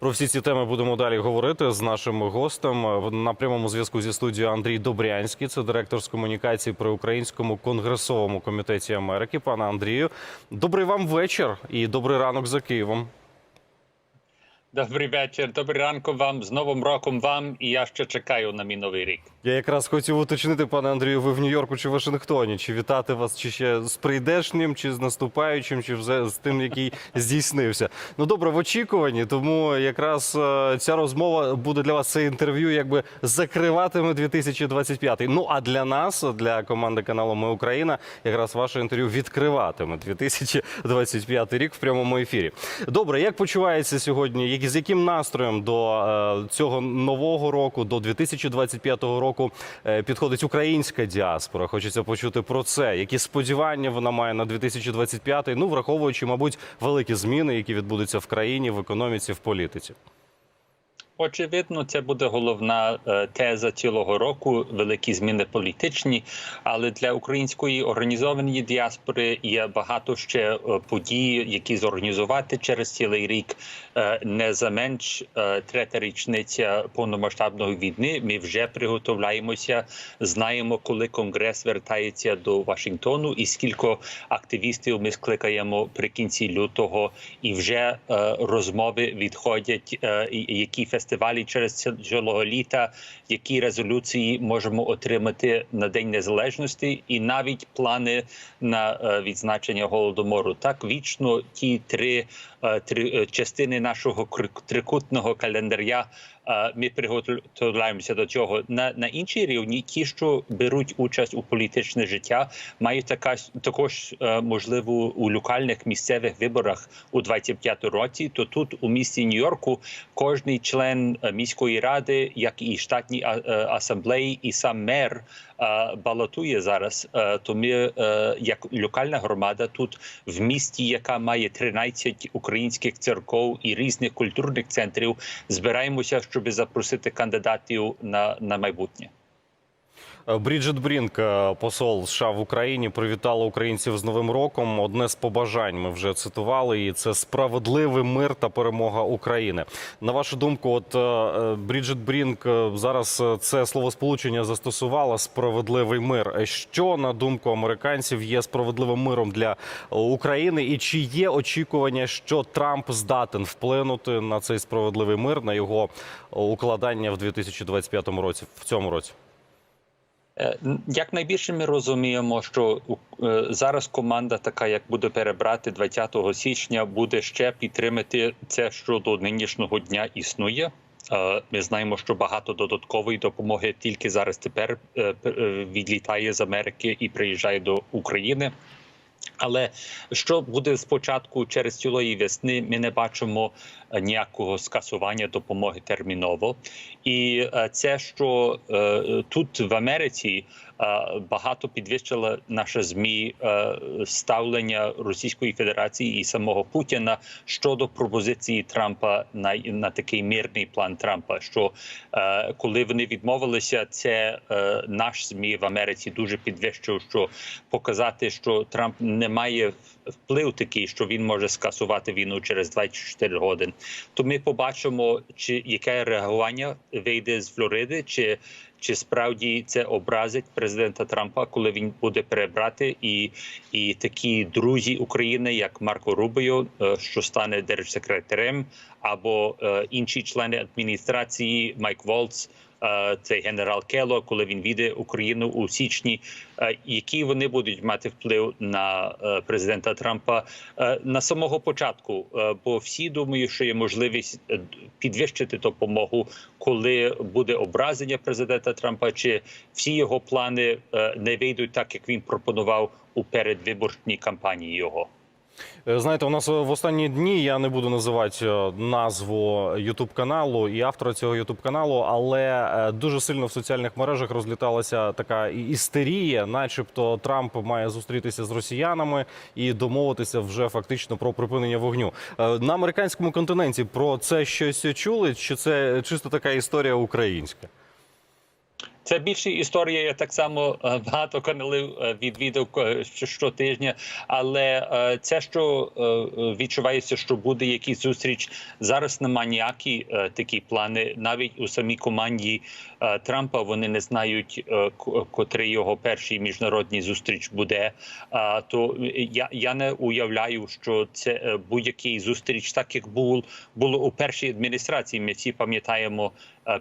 Про всі ці теми будемо далі говорити з нашим гостем на прямому зв'язку зі студією Андрій Добрянський. Це директор з комунікації при Українському конгресовому комітеті Америки. Пане Андрію, добрий вам вечір і добрий ранок за Києвом. Добрий вечір, добрий ранку вам з Новим роком вам. І я ще чекаю на мій новий рік. Я якраз хотів уточнити, пане Андрію, ви в Нью-Йорку чи Вашингтоні? Чи вітати вас чи ще з прийдешнім, чи з наступаючим, чи вже з тим, який здійснився? Ну добре, в очікуванні. Тому якраз е, ця розмова буде для вас це інтерв'ю, якби закриватиме 2025. Ну а для нас, для команди каналу Ми Україна, якраз ваше інтерв'ю відкриватиме 2025 рік в прямому ефірі. Добре, як почувається сьогодні? З яким настроєм до е, цього нового року, до 2025 року е, підходить українська діаспора? Хочеться почути про це. Які сподівання вона має на 2025? Ну враховуючи, мабуть, великі зміни, які відбудуться в країні, в економіці, в політиці. Очевидно, це буде головна е, теза цілого року. Великі зміни політичні, але для української організованої діаспори є багато ще е, подій, які зорганізувати через цілий рік. Е, Не за менш третя річниця повномасштабної війни. Ми вже приготовляємося. Знаємо, коли конгрес вертається до Вашингтону, і скільки активістів ми скликаємо при кінці лютого, і вже розмови відходять, які фестивалі через цілого літа, які резолюції можемо отримати на День Незалежності, і навіть плани на е, відзначення голодомору. Так вічно ті три, е, три е, частини нашого трикутного календаря. Ми приготуємося до цього на, на іншій рівні. Ті, що беруть участь у політичне життя, мають така також е, можливо у локальних місцевих виборах у 25 році. То тут у місті Нью-Йорку кожний член е, міської ради, як і штатні е, асамблеї, і сам мер балотує зараз. То ми, як локальна громада, тут в місті, яка має 13 українських церков і різних культурних центрів, збираємося, щоб запросити кандидатів на, на майбутнє. Е, Бріджит Брінк, е, посол США в Україні, привітала українців з Новим роком. Одне з побажань ми вже цитували її. Це справедливий мир та перемога України. На вашу думку, от е, Бріджит Брінк зараз це словосполучення застосувала справедливий мир. Що на думку американців є справедливим миром для України? І чи є очікування, що Трамп здатен вплинути на цей справедливий мир, на його укладання в 2025 році, в цьому році? Е, Як найбільше ми розуміємо, що е, зараз команда, така як буде перебрати 20 січня, буде ще підтримати це, що до нинішнього дня існує. Е, Ми знаємо, що багато додаткової допомоги тільки зараз тепер відлітає з Америки і приїжджає до України. Але що буде спочатку через цілої весни, ми не бачимо е, ніякого скасування допомоги терміново. І е, це, що е, тут в Америці багато підвищила наша змі е, ставлення Російської Федерації і самого Путіна щодо пропозиції Трампа на, на такий мирний план Трампа. Що е, коли вони відмовилися, це е, наш змі в Америці дуже підвищив, що показати, що Трамп не має вплив такий, що він може скасувати війну через 24 години. То ми побачимо, чи яке реагування вийде з Флориди, чи чи справді це образить президента Трампа, коли він буде перебрати, і і такі друзі України, як Марко Рубіо, е, що стане держсекретарем, або е, інші члени адміністрації Майк Волц. Е, Цей генерал Кело, коли він віде Україну у січні, е, які вони будуть мати вплив на е, президента Трампа на самого початку, бо всі думають, що є можливість підвищити допомогу, коли буде образення президента Трампа, чи всі його плани не вийдуть так, як він пропонував у передвиборчній кампанії його. Е, Знаєте, у нас е, в останні дні я не буду називати е, назву Ютуб каналу і автора цього Ютуб каналу, але дуже сильно в соціальних мережах розліталася така істерія, начебто Трамп має зустрітися з росіянами і домовитися вже фактично про припинення вогню. На американському континенті про це щось чули? Чи це чисто така історія українська? Це більше історія. Я так само е, багато каналів е, відвідав щотижня, але е, це, що відчувається, що буде якийсь зустріч. Зараз нема ніякі такі плани. Навіть у самій команді Трампа вони не знають, котрий його перший міжнародний зустріч буде. То я, я не уявляю, що це будь-який зустріч, так як був було у першій адміністрації. Ми всі пам'ятаємо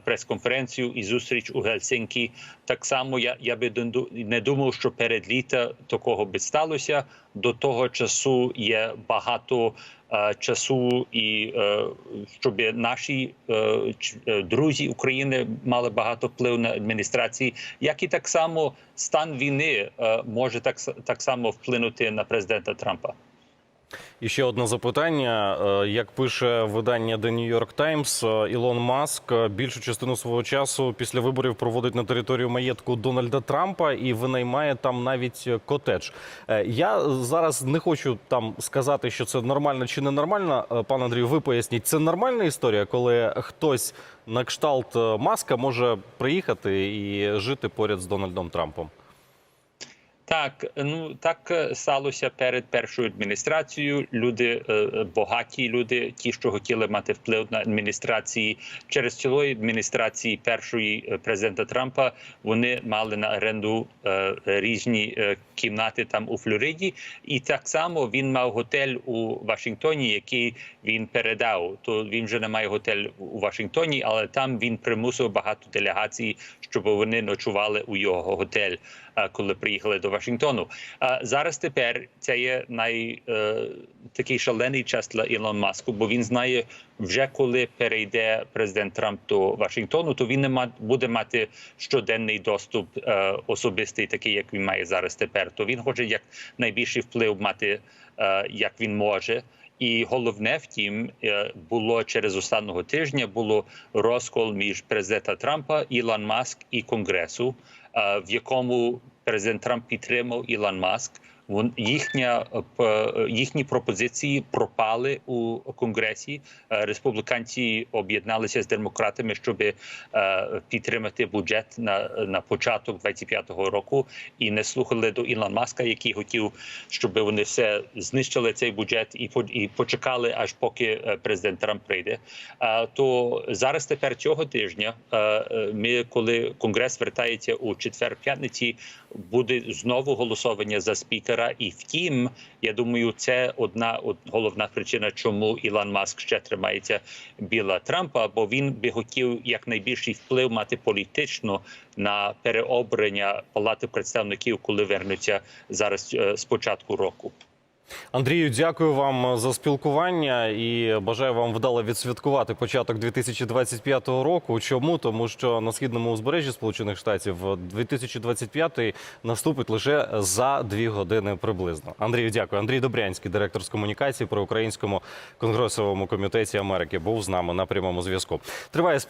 прес-конференцію і зустріч у Гельсинкі. Так само я, я би не думав, що перед літа такого би сталося. До того часу є багато е, часу, і е, щоб наші е, е, друзі України мали багато впливу на адміністрації, як і так само стан війни е, може так, так само вплинути на президента Трампа. І ще одне запитання. Е, Як пише видання The New York Times, е, Ілон Маск е, більшу частину свого часу після виборів проводить на територію маєтку Дональда Трампа і винаймає там навіть котедж. Я зараз не хочу там сказати, що це нормально чи не нормально. Пане Андрію, ви поясніть, це нормальна історія, коли хтось на кшталт Маска може приїхати і жити поряд з Дональдом Трампом. Так, ну так е, сталося перед першою адміністрацією. Люди е, е, багаті люди, ті, що хотіли мати вплив на адміністрації через цілої адміністрації першої президента Трампа. Вони мали на оренду різні кімнати там у Флориді, і так само він мав готель у Вашингтоні, який він передав. То він вже не має готель у Вашингтоні, але там він примусив багато делегацій, щоб вони ночували у його готель коли приїхали до Вашингтону. А зараз тепер це є най е, такий шалений час для Ілон Маску, бо він знає, вже коли перейде президент Трамп до Вашингтону, то він не ма, буде мати щоденний доступ е, особистий, такий як він має зараз тепер. То він хоче як найбільший вплив мати, е, як він може. І головне, втім, е, було через останнього тижня було розкол між президента Трампа, Ілон Маск і Конгресу, е, в якому президент Трамп підтримав Ілон Маск. Їхня е, їхні пропозиції пропали у конгресі. Е, Республіканці об'єдналися з демократами, щоб е, підтримати бюджет на, на початок 25-го року, і не слухали до Ілон Маска, який хотів, щоб вони все знищили цей бюджет і і почекали, аж поки е, президент Трамп прийде. Е, То зараз тепер цього тижня е, е, ми, коли конгрес вертається у четвер-п'ятниці, буде знову голосування за спікера. І втім, я думаю, це одна головна причина, чому Ілон Маск ще тримається біла Трампа, бо він би хотів якнайбільший вплив мати політично на переобрання палати представників, коли вернуться зараз е, з початку року. Андрію, дякую вам за спілкування і бажаю вам вдало відсвяткувати початок 2025 року. Чому? Тому що на східному узбережжі Сполучених Штатів 2025 наступить лише за дві години приблизно. Андрію, дякую. Андрій Добрянський, директор з комунікації при українському конгресовому комітеті Америки, був з нами на прямому зв'язку. Триває спільний.